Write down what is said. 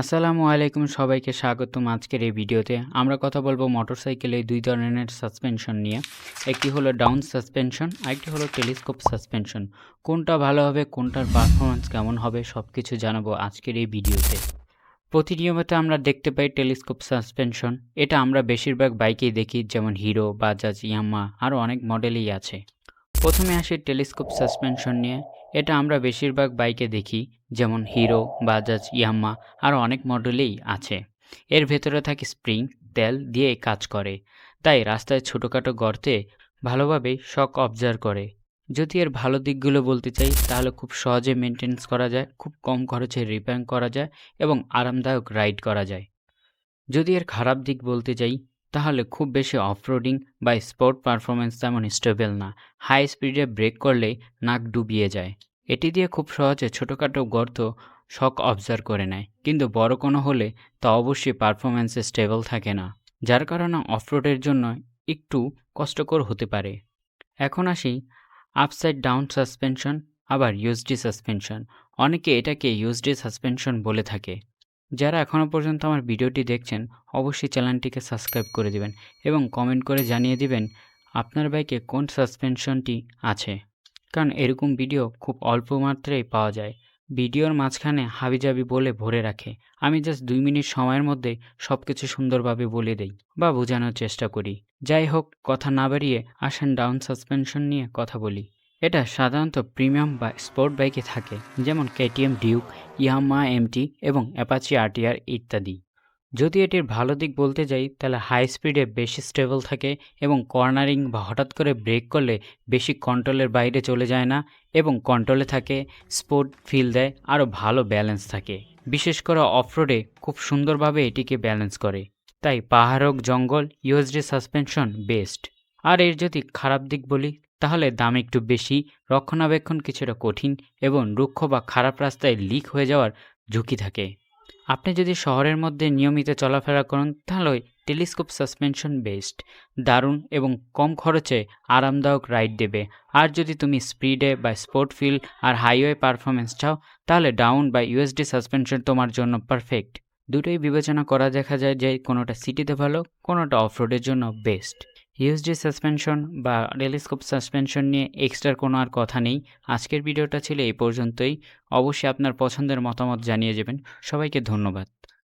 আসসালামু আলাইকুম সবাইকে স্বাগতম আজকের এই ভিডিওতে। আমরা কথা বলব মোটরসাইকেলে দুই ধরনের সাসপেনশন নিয়ে। একটি হলো ডাউন সাসপেনশন, আরেকটি হলো টেলিস্কোপ সাসপেনশন। কোনটা ভালো হবে, কোনটার পারফরমেন্স কেমন হবে সব কিছু জানাব আজকের এই ভিডিওতে। প্রতিনিয়মিত আমরা দেখতে পাই টেলিস্কোপ সাসপেনশন। এটা আমরা বেশিরভাগ বাইকেই দেখি, যেমন হিরো, বাজাজ ইয়ামা আরও অনেক মডেলই আছে। প্রথমে আসি টেলিস্কোপ সাসপেনশন নিয়ে। এটা আমরা বেশিরভাগ বাইকে দেখি, যেমন হিরো, বাজাজ ইয়াম্মা আরও অনেক মডেলেই আছে। এর ভেতরে থাকে স্প্রিং, তেল দিয়ে কাজ করে। তাই রাস্তায় ছোটোখাটো গর্তে ভালোভাবে শক অবজার্ভ করে। যদি এর ভালো দিকগুলো বলতে চাই, তাহলে খুব সহজে মেনটেন্স করা যায়, খুব কম খরচে রিপেয়ার করা যায় এবং আরামদায়ক রাইড করা যায়। যদি এর খারাপ দিক বলতে চাই, তাহলে খুব বেশি অফরোডিং বা স্পোর্ট পারফরমেন্স তেমন স্টেবল না। হাই স্পিডে ব্রেক করলে নাক ডুবিয়ে যায়। এটি দিয়ে খুব সহজে ছোটোখাটো গর্ত শক অবজার্ভ করে নেয়। কিন্তু বড় কোনো হলে তা অবশ্যই পারফরমেন্সে স্টেবল থাকে না, যার কারণে অফরোডের জন্য একটু কষ্টকর হতে পারে। এখন আসি আপসাইড ডাউন সাসপেনশন আবার ইউএসডি সাসপেনশন অনেকে এটাকে ইউএসডি সাসপেনশন বলে থাকে। যারা এখনও পর্যন্ত আমার ভিডিওটি দেখছেন, অবশ্যই চ্যানেলটিকে সাবস্ক্রাইব করে দিবেন এবং কমেন্ট করে জানিয়ে দিবেন, আপনার বাইকে কোন সাসপেনশনটি আছে। কারণ এরকম ভিডিও খুব অল্প মাত্রায় পাওয়া যায়। ভিডিওর মাঝখানে হাবিজাবি বলে ভরে রাখে। আমি জাস্ট দুই মিনিট সময়ের মধ্যে সব কিছু সুন্দরভাবে বলে দেই বা বোঝানোর চেষ্টা করি। যাই হোক, কথা না বাড়িয়ে আসেন ডাউন সাসপেনশন নিয়ে কথা বলি। এটা সাধারণত প্রিমিয়াম বা স্পোর্ট বাইকে থাকে, যেমন কেটিএম ডিউক ইয়ামা এমটি এবং অ্যাপাচি আরটিআর ইত্যাদি। যদি এটির ভালো দিক বলতে যাই, তাহলে হাই স্পিডে বেশি স্টেবল থাকে এবং কর্নারিং বা হঠাৎ করে ব্রেক করলে বেশি কন্ট্রোলের বাইরে চলে যায় না এবং কন্ট্রোলে থাকে স্পোর্ট ফিল দেয়, আরও ভালো ব্যালেন্স থাকে। বিশেষ করে অফরোডে খুব সুন্দরভাবে এটিকে ব্যালেন্স করে। তাই পাহাড় হোক, জঙ্গল ইউএসডি সাসপেনশন বেস্ট আর এর যদি খারাপ দিক বলি, তাহলে দাম একটু বেশি, রক্ষণাবেক্ষণ কিছুটা কঠিন এবং রুক্ষ বা খারাপ রাস্তায় লিক হয়ে যাওয়ার ঝুঁকি থাকে। আপনি যদি শহরের মধ্যে নিয়মিত চলাফেরা করেন, তাহলে টেলিস্কোপ সাসপেনশন বেস্ট দারুণ এবং কম খরচে আরামদায়ক রাইড দেবে। আর যদি তুমি স্পিডে বা স্পোর্ট ফিল আর হাইওয়ে পারফরমেন্স চাও, তাহলে ডাউন বা ইউএসডি সাসপেনশন তোমার জন্য পারফেক্ট। দুটোই বিবেচনা করা দেখা যায় যে কোনোটা সিটিতে ভালো, কোনোটা অফরোডের জন্য বেস্ট। ইউএসডি সাসপেনশন বা টেলিস্কোপ সাসপেনশন নিয়ে এক্সট্রা কোনো আর কথা নেই। আজকের ভিডিওটা ছিল এই পর্যন্তই। অবশ্যই আপনার পছন্দের মতামত জানিয়ে যাবেন। সবাইকে ধন্যবাদ।